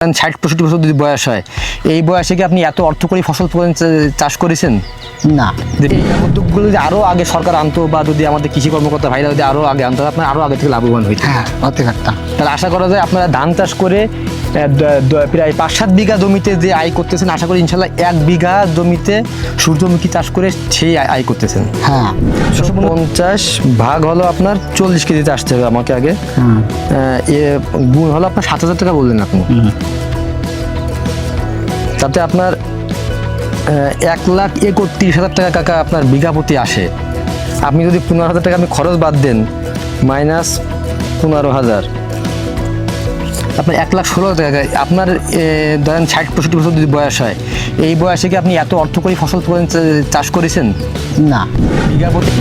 ষাট পঁয়ষট্টি বছর যদি বয়স হয় এই বয়সে কি আপনি এত অর্থকরী ফসল চাষ করেছেন? না। এই উদ্যোগগুলো যদি আরও আগে সরকার আনতো বা যদি আমাদের কৃষি কর্মকর্তা ভাইরা যদি আরও আগে আনতো আপনার আরও আগে থেকে লাভবান হইতেন হ্যাঁ হতে পারতাম তাহলে আশা করা যায় আপনারা ধান চাষ করে প্রায় পাঁচ সাত বিঘা জমিতে যে আয় করতেছেন আশা করি ইনশাল্লাহ এক বিঘা জমিতে সূর্যমুখী চাষ করে সেই আয়- করতেছেন। হ্যাঁ। পঞ্চাশ ভাগ হলো আপনার চল্লিশ কেজিতে আসতে হবে আমাকে আগে। গুণ হলো আপনার সাত হাজার টাকা বললেন আপনি। তাতে আপনার এক লাখ একত্রিশ হাজার টাকা কাকা আপনার বিঘা প্রতি আসে। আপনি যদি পনেরো হাজার টাকা আপনি খরচ বাদ দেন মাইনাস পনেরো হাজার। আপনার এক লাখ ষোলো টাকা। আপনার ধরেন ষাট পঁয়ষট্টি বছর যদি বয়স হয় এই বয়সে কি আপনি এত অর্থকরী ফসল চাষ করেছেন? না। বিঘা প্রতি?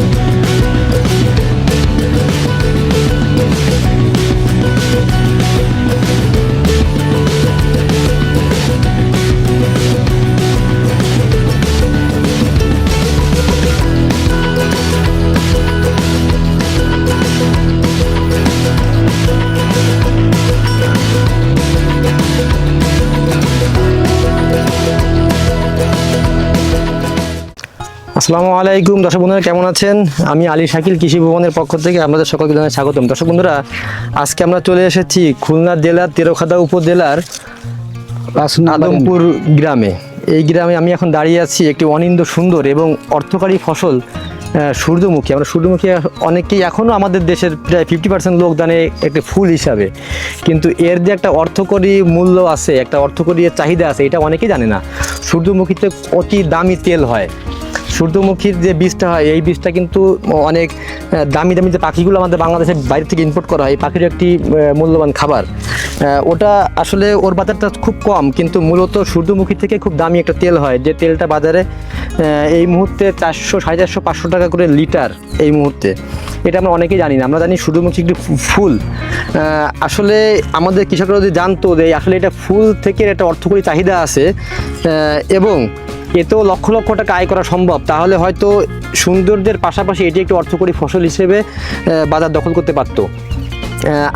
আসসালামু আলাইকুম। দর্শক বন্ধুরা, কেমন আছেন? আমি আলী শাকিল কৃষি ভবনের পক্ষ থেকে আপনাদের সকলকে জানাই স্বাগতম। দর্শক বন্ধুরা, আজকে আমরা চলে এসেছি খুলনা জেলার তেরোখাদা উপজেলার আদমপুর গ্রামে। এই গ্রামে আমি এখন দাঁড়িয়ে আছি একটি অনিন্দ সুন্দর এবং অর্থকারী ফসল সূর্যমুখী। আমরা সূর্যমুখী অনেকেই এখনও আমাদের দেশের প্রায় ফিফটি পার্সেন্ট লোক জানে একটি ফুল হিসাবে। কিন্তু এর যে একটা অর্থকরী মূল্য আছে, একটা অর্থকরী চাহিদা আছে, এটা অনেকেই জানে না। সূর্যমুখীতে অতি দামি তেল হয়। সূর্যমুখীর যে বীজটা হয়, এই বীজটা কিন্তু অনেক দামি দামি যে পাখিগুলো আমাদের বাংলাদেশের বাইরে থেকে ইম্পোর্ট করা হয়, এই পাখির একটি মূল্যবান খাবার। ওটা আসলে ওর বাজারটা খুব কম, কিন্তু মূলত সূর্যমুখী থেকে খুব দামি একটা তেল হয়, যে তেলটা বাজারে এই মুহূর্তে চারশো, সাড়ে চারশো, পাঁচশো টাকা করে লিটার এই মুহূর্তে। এটা আমরা অনেকেই জানি না, আমরা জানি সূর্যমুখী একটি ফুল। আসলে আমাদের কৃষকরা যদি জানতো যে আসলে এটা ফুল থেকে একটা অর্থকরী চাহিদা আছে এবং এতেও লক্ষ লক্ষ টাকা আয় করা সম্ভব। তাহলে হয়তো সুন্দরদের পাশাপাশি এটি একটি অর্থকরী ফসল হিসেবে বাজার দখল করতে পারতো।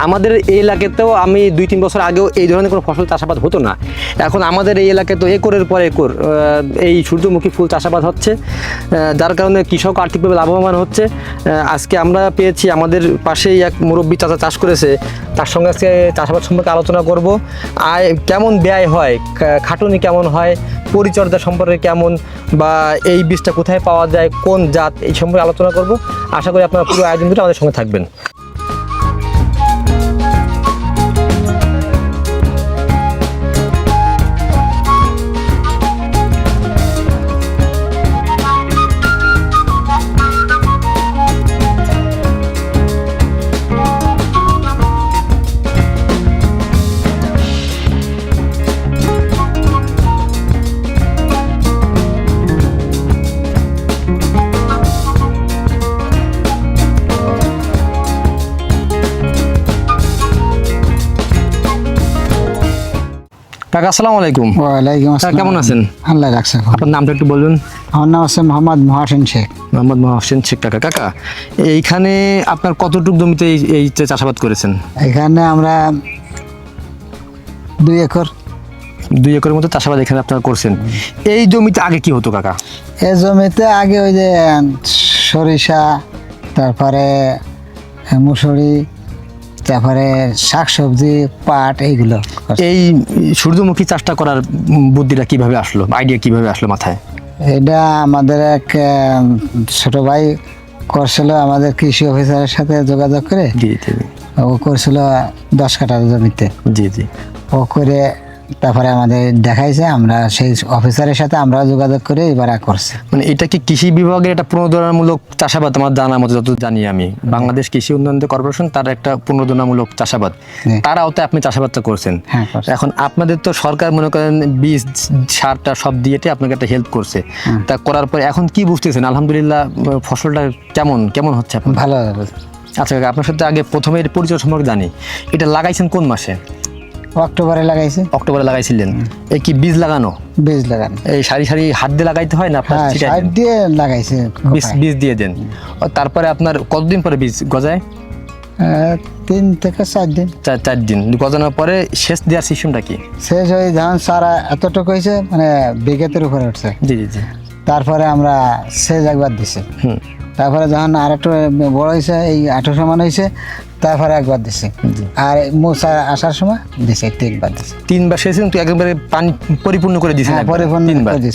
আমাদের এই এলাকাতেও আমি দুই তিন বছর আগেও এই ধরনের কোনো ফসল চাষাবাদ হতো না। এখন আমাদের এই এলাকায় তো একরের পর একর এই সূর্যমুখী ফুল চাষাবাদ হচ্ছে যার কারণে কৃষক আর্থিকভাবে লাভবান হচ্ছে। আজকে আমরা পেয়েছি আমাদের পাশেই এক মুরব্বী চাচা চাষ করেছে, তার সঙ্গে আজকে চাষাবাদ সম্পর্কে আলোচনা করব। আয় কেমন ব্যয় হয় খাটুনি কেমন হয়, পরিচর্যা সম্পর্কে কেমন, বা এই বীজটা কোথায় পাওয়া যায়, কোন জাত, এই সম্পর্কে আলোচনা করব। আশা করি আপনারা পুরো আয়োজন আমাদের সঙ্গে থাকবেন। কাকা আসসালামু আলাইকুম। ওয়ালাইকুম আসসালাম। কেমন আছেন? আল্লাহ রাখছে আপনার নামটা একটু বলবেন। আমার নাম আছে মোহাম্মদ মহাসেন শেখ। মোহাম্মদ মহাসেন শেখ কাকা। কাকা এইখানে আপনার কতটুকু জমিতে এই এই চাষাবাদ করেছেন? এখানে আমরা দুই একর। দুই একরের মতো চাষাবাদ এখানে আপনারা করছেন। এই জমিতে আগে কি হতো কাকা? এই জমিতে আগে ওই যে সরিষা তারপরে মুসুরি তারপরে শাকসবজি পাট এইগুলো। এই সূর্যমুখী চাষটা করার বুদ্ধিটা কীভাবে আসলো? আইডিয়া কীভাবে আসলো মাথায়? এটা আমাদের এক ছোট ভাই করছিল আমাদের কৃষি অফিসারের সাথে যোগাযোগ করে। জি। ও করছিল দশ কাঠা জমিতে। জি জি। ও করে তারপরে আমাদের দেখাইছে আমরা সেই অফিসারের সাথে আমরা যোগাযোগ করে এবার করছি। মানে এটা কি কৃষি বিভাগের একটা পুনর্দনামূলক চাষাবাদ? আমার জানার মতো যত জানি আমি। বাংলাদেশ কৃষি উন্নয়ন কর্পোরেশন তার একটা পুনর্দনামূলক চাষাবাদ। তার আওতায় আপনি চাষাবাদটা করছেন। হ্যাঁ এখন আপনাদের তো সরকার মনে করেন বীজ সারটা সব দিয়েতে আপনাকে একটা হেল্প করছে। তা করার পরে এখন কি বুঝতেছেন? আলহামদুলিল্লাহ ফসলটা কেমন কেমন হচ্ছে আপনার? ভালো আচ্ছা আপনার সাথে আগে প্রথমে পরিচয় সম্পর্কে জানি। এটা লাগাইছেন কোন মাসে? অক্টোবরে লাগাইছি। অক্টোবরে লাগাইছিলেন। এই কি বীজ লাগানো? বীজ লাগানো। এই সারি সারি হাত দিয়ে লাগাইতে হয় না আপনার হ্যাঁ দেন? দিয়ে লাগাইছে বীজ বীজ দিয়ে দেন। তারপরে আপনার কতদিন পরে বীজ গজায়? তিন থেকে চার দিন। চার চার দিন। গজানোর পরে শেষ দেওয়ার সিস্টেমটা কি? শেষ হয়ে যখন সারা এতটুকু হয়েছে মানে বিঘেতের উপরে উঠছে। জি জি জি। তারপরে আমরা সেচ একবার দিছি। হুম। তারপরে যখন আর একটু বড় হয়েছে এই আঠারো সমান হয়েছে তারপরে একবার দিছি। আর মোচা আসার সময় দিছে তিনবার দিছি। তিনবার শেষ কিন্তু একেবারে পানি পরিপূর্ণ করে দিছে হ্যাঁ, পরিপূর্ণ।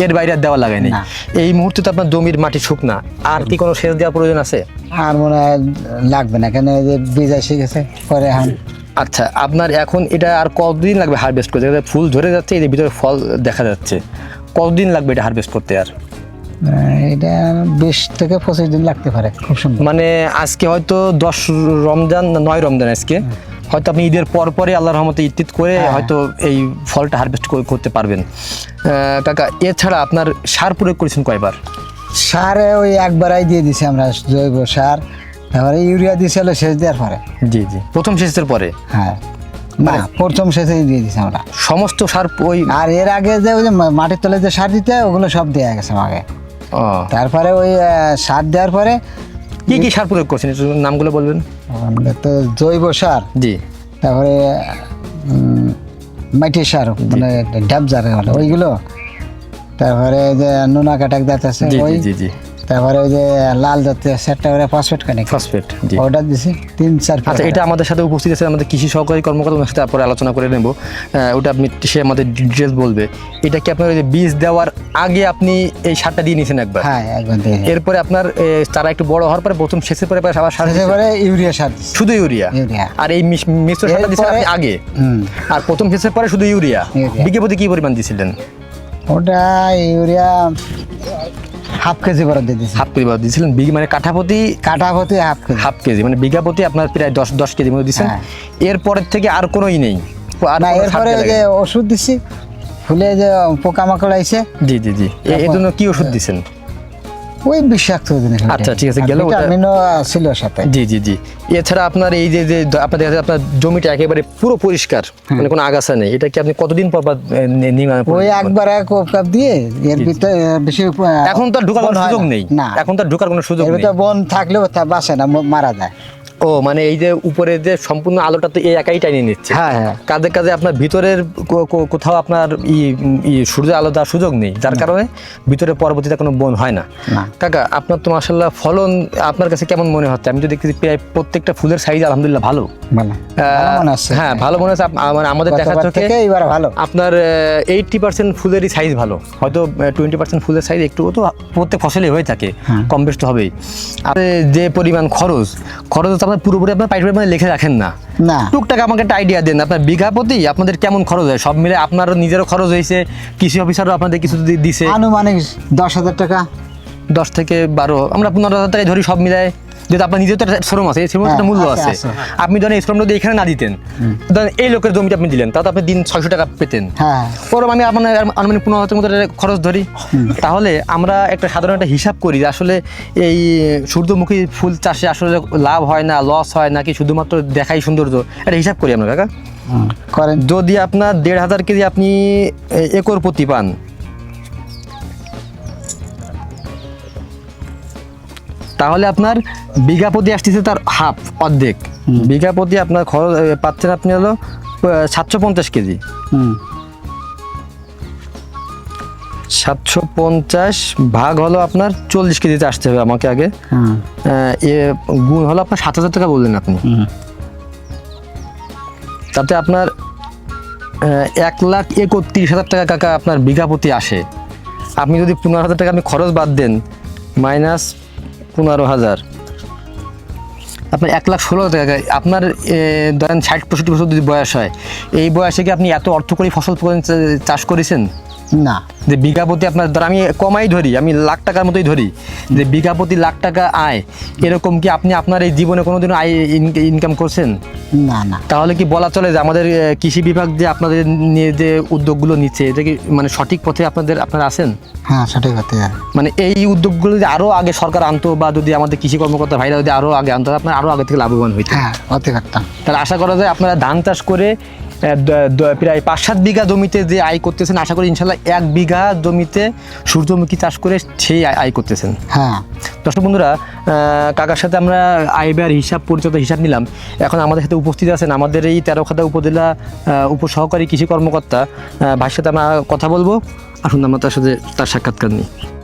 এর বাইরে আর দেওয়া লাগে না। এই মুহূর্তে তো আপনার জমির মাটি শুকনা। আর কি কোনো সেচ দেওয়ার প্রয়োজন আছে? আর মনে হয় লাগবে না কেন এই যে বীজ এসে গেছে পরে এখন। আচ্ছা আপনার এখন এটা আর কতদিন লাগবে হারভেস্ট করতে? ফুল ধরে যাচ্ছে যে ভিতরে ফল দেখা যাচ্ছে। কতদিন লাগবে এটা হারভেস্ট করতে আর? এটা বিশ থেকে পঁচিশ দিন লাগতে পারে খুব সুন্দর। মানে আজকে হয়তো দশ রমজান নয় রমজান আজকে। হয়তো আপনি ঈদের পর পরে আল্লাহ রহমতে ঈদ করে হ্যাঁ। হয়তো এই ফলটা হারভেস্ট করতে পারবেন। কাকা এছাড়া আপনার সার প্রয়োগ করেছেন কয়বার? সারে ওই একবারাই দিয়ে দিছি আমরা জৈব সার তারপরে ইউরিয়া দিয়েছিল সেচ দেওয়ার পরে। জি জি। প্রথম সেচের পরে? হ্যাঁ। না প্রথম সেচেই দিয়ে দিছি আমরা। সমস্ত সার ওই আর এর আগে যে ওই যে মাটির তলে যে সার দিতে ওগুলো সব দেওয়া গেছে আমাকে। তারপরে ওই সার দেওয়ার পরে কি কি সার প্রয়োগ করছেন? নামগুলো বলবেন। তো জৈব সার জি। তারপরে মাটি সার মানে যার বলে ওইগুলো। তারপরে যে নোনা কাটাক দাঁত আছে ওই জি। তারপরে ওই যে লাল জাতীয় সেটটা করে ফসফেট কানে ফসফেট ওটা দিছি তিন চার আচ্ছা এটা আমাদের সাথে উপস্থিত আছে আমাদের কৃষি সহকারী কর্মকর্তা ওনার সাথে পরে আলোচনা করে নেব। ওটা আপনি সে আমাদের ডিটেলস বলবে। এটা কি আপনার ওই যে বীজ দেওয়ার আগে আপনি এই সারটা দিয়ে নিয়েছেন একবার? হ্যাঁ একবার এরপরে আপনার চারা একটু বড় হওয়ার পরে প্রথম শেষের পরে আবার সার? তারপরে ইউরিয়া সার শুধু ইউরিয়া? আর এই মিশ্র সারটা দিয়েছেন আপনি আগে? হুম। আর প্রথম শেষের পরে শুধু ইউরিয়া? ইউরিয়া। বিঘে প্রতি কি পরিমাণ দিয়েছিলেন ওটা ইউরিয়া হাফ কেজি করে দিয়ে দিছি হাফ কেজি বা দিয়েছিলেন। বিঘ মানে কাঠাপতি? কাঠাপতি হাফ কেজি। Half kg. মানে বিঘাপতি আপনার প্রায় দশ দশ কেজি মতো দিচ্ছেন। হ্যাঁ। এরপরের থেকে আর কোনোই নেই। না কোনো এরপরে যে ওষুধ দিছি ফুলে যে পোকামাকড় আইছে। জি জি জি। এর জন্য কি ওষুধ দিচ্ছেন ওই বিষাক্ত জিনিস আচ্ছা, ঠিক আছে, গেল ভিটামিনও ছিল সাথে। জি জি জি। এছাড়া আপনার এই যে যে আপনার দেখা আপনার জমিটা একেবারে পুরো পরিষ্কার মানে কোনো আগাছা নেই। এটা কি আপনি কতদিন পর পর ওই একবার এক কাপ দিয়ে এর ভিতরে বেশি এখন তো ঢোকার কোনো সুযোগ নেই। না। এখন তো ঢোকার কোনো সুযোগ নেই। ভিতরে বন থাকলেও বাসে না মারা যায়। ও মানে এই যে উপরে যে সম্পূর্ণ আলোটা তো এই একাই টাইনে নিচ্ছে। হ্যাঁ হ্যাঁ। কাজে কাজে আপনার ভিতরের কোথাও আপনার ই সূর্য আলো দেওয়ার সুযোগ নেই। যার কারণে ভিতরে পরবর্তীতে কোনো বন হয় না। কাকা আপনার তো মাসাল্লাহ ফলন আপনার কাছে কেমন মনে হচ্ছে? আমি তো দেখতেছি প্রায় প্রত্যেকটা ফুলের সাইজ আলহামদুলিল্লাহ ভালো। হ্যাঁ ভালো মনে হচ্ছে। মানে আমাদের দেখা চোখে এবার ভালো। আপনার এইটটি পার্সেন্ট ফুলেরই সাইজ ভালো। হয়তো টোয়েন্টি পার্সেন্ট ফুলের সাইজ একটু তো প্রত্যেক ফসলে হয়ে থাকে। হ্যাঁ। কম বেশ তো হবেই। আর যে পরিমাণ খরচ খরচ আপনার পুরোপুরি আপনার পাইপের মানে লিখে রাখেন না। না। টুকটাক আমাকে একটা আইডিয়া দেন আপনার বিঘা প্রতি আপনাদের কেমন খরচ হয়? সব মিলে আপনারও নিজেরও খরচ হয়েছে কৃষি অফিসারও আপনাদের কিছু দিছে। আনুমানিক দশ হাজার টাকা। দশ থেকে বারো আমরা পনেরো হাজার টাকায় ধরি সব মিলায় যেহেতু আপনার নিজের তো একটা শ্রম আছে এই শ্রমের একটা হ্যাঁ, মূল্য আছে, আছে। আপনি ধরেন এই শ্রমটা যদি এখানে না দিতেন ধরেন এই লোকের জমিটা আপনি দিলেন তাতে আপনি দিন ছয়শো টাকা পেতেন। হ্যাঁ আমি আপনার আনুমানিক পনেরো হাজার মতো খরচ ধরি। তাহলে আমরা একটা সাধারণ একটা হিসাব করি যে আসলে এই সূর্যমুখী ফুল চাষে আসলে লাভ হয় না লস হয় নাকি শুধুমাত্র দেখাই সৌন্দর্য? একটা হিসাব করি আমরা কাকা। করেন। যদি আপনার দেড় হাজার কেজি আপনি একর প্রতি পান তাহলে আপনার বিঘা প্রতি আসতেছে তার হাফ অর্ধেক। বিঘা প্রতি আপনার খরচ পাচ্ছেন আপনি হলো সাতশো পঞ্চাশ কেজি। সাতশো পঞ্চাশ ভাগ হলো আপনার চল্লিশ কেজিতে আসতে হবে আমাকে আগে। এ গুণ হলো আপনার সাত হাজার টাকা বললেন আপনি। তাতে আপনার এক লাখ একত্রিশ হাজার টাকা কাকা আপনার বিঘা প্রতি আসে। আপনি যদি পনেরো হাজার টাকা আপনি খরচ বাদ দেন মাইনাস পনেরো হাজার। আপনার এক লাখ ষোলো টাকা। আপনার ধরেন ষাট পঁয়ষট্টি বছর যদি বয়স হয়, এই বয়সে কি আপনি এত অর্থকরী ফসল চাষ করেছেন? না। যে বিঘা প্রতি আপনার ধর আমি কমাই ধরি আমি লাখ টাকার মতোই ধরি। যে বিঘা প্রতি লাখ টাকা আয় এরকম কি আপনি আপনার এই জীবনে কোনোদিনও আয় ইনকাম করছেন? না না। তাহলে কি বলা চলে যে আমাদের কৃষি বিভাগ যে আপনাদের নিয়ে যে উদ্যোগগুলো নিচ্ছে এটা কি মানে সঠিক পথে আপনাদের আপনারা আছেন? হ্যাঁ সঠিক হতে মানে এই উদ্যোগগুলো যদি আরও আগে সরকার আনতো বা যদি আমাদের কৃষি কর্মকর্তা ভাইরা যদি আরও আগে আনতো আপনার আরও আগে থেকে লাভবান হইতেন। হ্যাঁ হতে পারতাম তাহলে আশা করা যায় আপনারা ধান চাষ করে প্রায় পাঁচ সাত বিঘা জমিতে যে আয় করতেছেন আশা করি ইনশাল্লাহ এক বিঘা জমিতে সূর্যমুখী চাষ করে সেই আয়- করতেছেন। হ্যাঁ। দর্শক বন্ধুরা কাকার সাথে আমরা আয় ব্যয়ের হিসাব পরিচিত হিসাব নিলাম। এখন আমাদের সাথে উপস্থিত আছেন আমাদের এই তেরোখাদা উপজেলা উপসহকারী কৃষি কর্মকর্তা। ভাইয়ের সাথে আমরা কথা বলব। আসুন আমরা তার সাথে তার সাক্ষাৎকার নিই।